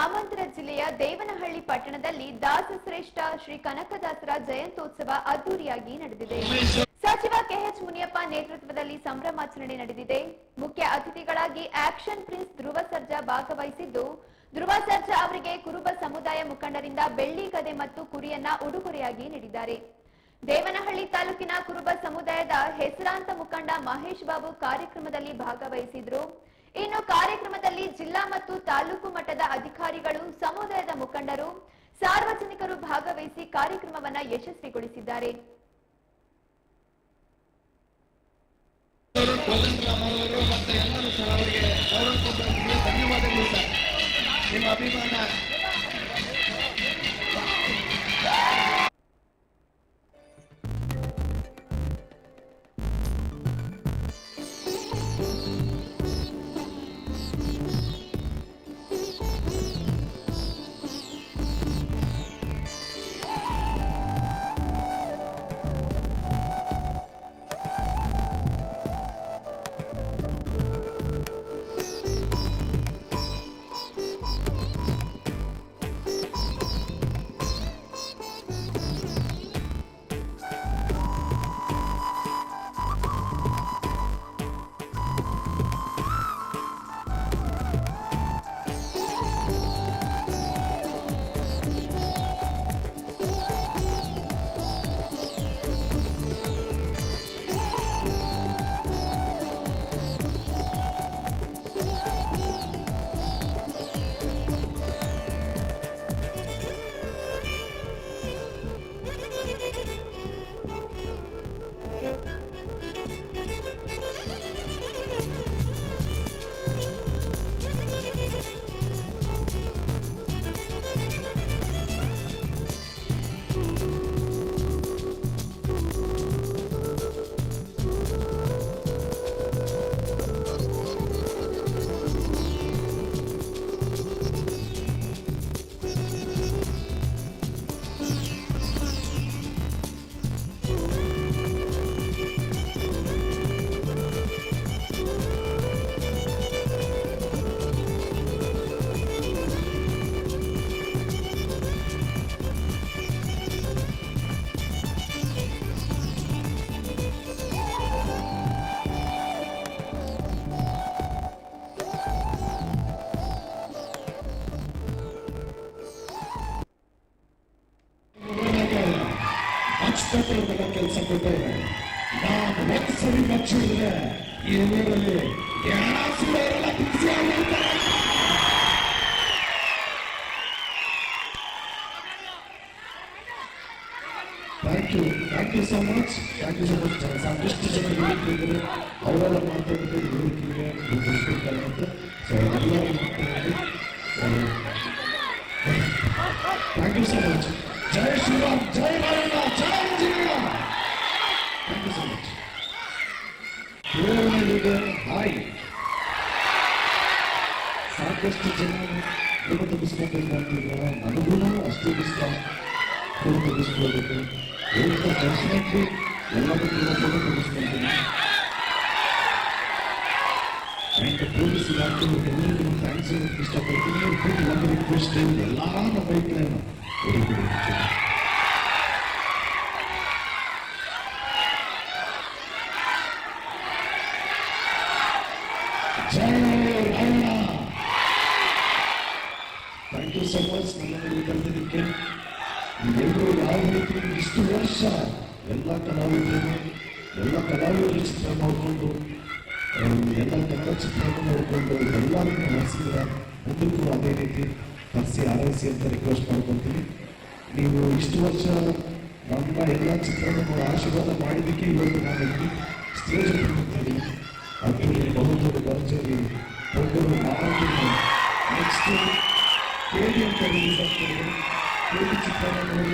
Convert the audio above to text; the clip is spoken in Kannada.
ಗ್ರಾಮಾಂತರ ಜಿಲ್ಲೆಯ ದೇವನಹಳ್ಳಿ ಪಟ್ಟಣದಲ್ಲಿ ದಾಸಶ್ರೇಷ್ಠ ಶ್ರೀ ಕನಕದಾಸರ ಜಯಂತ್ಯೋತ್ಸವ ಅದ್ದೂರಿಯಾಗಿ ನಡೆದಿದೆ. ಸಚಿವ ಕೆಎಚ್ ಮುನಿಯಪ್ಪ ನೇತೃತ್ವದಲ್ಲಿ ಸಂಭ್ರಮಾಚರಣೆ ನಡೆದಿದೆ. ಮುಖ್ಯ ಅತಿಥಿಗಳಾಗಿ ಆಕ್ಷನ್ ಪ್ರಿನ್ಸ್ ಧ್ರುವ ಸರ್ಜಾ ಭಾಗವಹಿಸಿದ್ದು, ಧ್ರುವ ಸರ್ಜಾ ಅವರಿಗೆ ಕುರುಬ ಸಮುದಾಯ ಮುಖಂಡರಿಂದ ಬೆಳ್ಳಿ ಗದೆ ಮತ್ತು ಕುರಿಯನ್ನ ಉಡುಗೊರೆಯಾಗಿ ನೀಡಿದ್ದಾರೆ. ದೇವನಹಳ್ಳಿ ತಾಲೂಕಿನ ಕುರುಬ ಸಮುದಾಯದ ಹೆಸರಾಂತ ಮುಖಂಡ ಮಹೇಶ್ ಬಾಬು ಕಾರ್ಯಕ್ರಮದಲ್ಲಿ ಭಾಗವಹಿಸಿದ್ರು. ಇನ್ನು ಕಾರ್ಯಕ್ರಮದಲ್ಲಿ ಜಿಲ್ಲಾ ಮತ್ತು ತಾಲೂಕು ಮಟ್ಟದ ಅಧಿಕಾರಿಗಳು ಸಮುದಾಯದ ಮುಖಂಡರು ಸಾರ್ವಜನಿಕರು ಭಾಗವಹಿಸಿ ಕಾರ್ಯಕ್ರಮವನ್ನ ಯಶಸ್ವಿಗೊಳಿಸಿದ್ದಾರೆ. ಅಚ್ಚುಕಟ್ಟುಗಳ ಕೆಲಸ ಕೊಟ್ಟರೆ ನಾನು ಒಂದ್ಸರಿ ಮಚ್ಚಿದ್ರೆ ಈ ಊರಲ್ಲಿ thank you thank you so much thank you so much ಸಾಕಷ್ಟು ಜನ ಹೇಳ್ತಿದ್ರು ಅವರೆಲ್ಲ ಮಾತಾಡಿದ್ರೆ thank you so much Jai Shriram Jai Rayanna Jai Anjaneya thank you so much ದೇವನಹಳ್ಳಿಗೆ hi ಸಾಕಷ್ಟು ಜನ ಫೋಟೋ ತೆಗಿಸ್ಕೊಂಡು ಬಂದಿಲ್ಲ ನನಗೂ ಅಷ್ಟೇ ಇಷ್ಟ ಫೋಟೋ ತೆಗಿಸ್ಕೊಳ್ಬೇಕು ಹೇಳ್ತಾ ದರ್ಶನಕ್ಕೆ ಎಲ್ಲದಕ್ಕೂ ಫೋಟೋ ತೆಗಿಸ್ಕೊಳ್ತೀನಿ ಆ್ಯಂಡ್ ಪೊಲೀಸ್ ಇಲಾಖೆ ಎಲ್ಲರಿಗೂ ಥ್ಯಾಂಕ್ಸ್ ಹೇಳಕ್ಕೆ ಇಷ್ಟಪಡ್ತೀನಿ ಫುಲ್ ಒಂದು ರಿಕ್ವೆಸ್ಟ್ ಎಲ್ಲ ನಮ್ಮ ಬೈಕ್ಗಳನ್ನು ಹೊಡಿಬಿಡಿ ಜೈ Rayanna thank you so much ನಮ್ಮಲ್ಲಿ ಕರೆದಿದ್ದಕ್ಕೆ ನೀವೆಲ್ಲರೂ ಯಾವ ರೀತಿ ಇಷ್ಟು ವರ್ಷ ಎಲ್ಲ ಕಲಾವಿದರು ಎಲ್ಲ ಕಲಾವಿದರು ಚಿತ್ರ ನೋಡಿಕೊಂಡು ಎಲ್ಲ ಕನ್ನಡ ಚಿತ್ರವನ್ನು ನೋಡಿಕೊಂಡು ಎಲ್ಲರಿಗೂ ಮನಸ್ಸಿಂದ ಮುಂದಕ್ಕೂ ಅದೇ ರೀತಿ ಕರೆಸಿ ಆರೈಸಿ ಅಂತ ರಿಕ್ವೆಸ್ಟ್ ಮಾಡ್ಕೊತೀವಿ ನೀವು ಇಷ್ಟು ವರ್ಷ ನಮ್ಮ ಎಲ್ಲ ಚಿತ್ರವನ್ನು ಆಶೀರ್ವಾದ ಮಾಡಿದ್ದಕ್ಕೆ ಇವತ್ತು ನಾನು ಸ್ಟೇಜ್ ಹೋಗ್ತೀನಿ ಅದರಲ್ಲಿ ಬಹುದೊಡ್ಡ ದರ್ಜೆಯಲ್ಲಿ ದೊಡ್ಡವರು ಮಾತಾಡ್ತೀನಿ ನೆಕ್ಸ್ಟ್ ಕೇಳಿ ಅಂತ ರಿಲೀಸ್ ಆಗ್ತದೆ ಕೇಳಿ ಚಿತ್ರವನ್ನು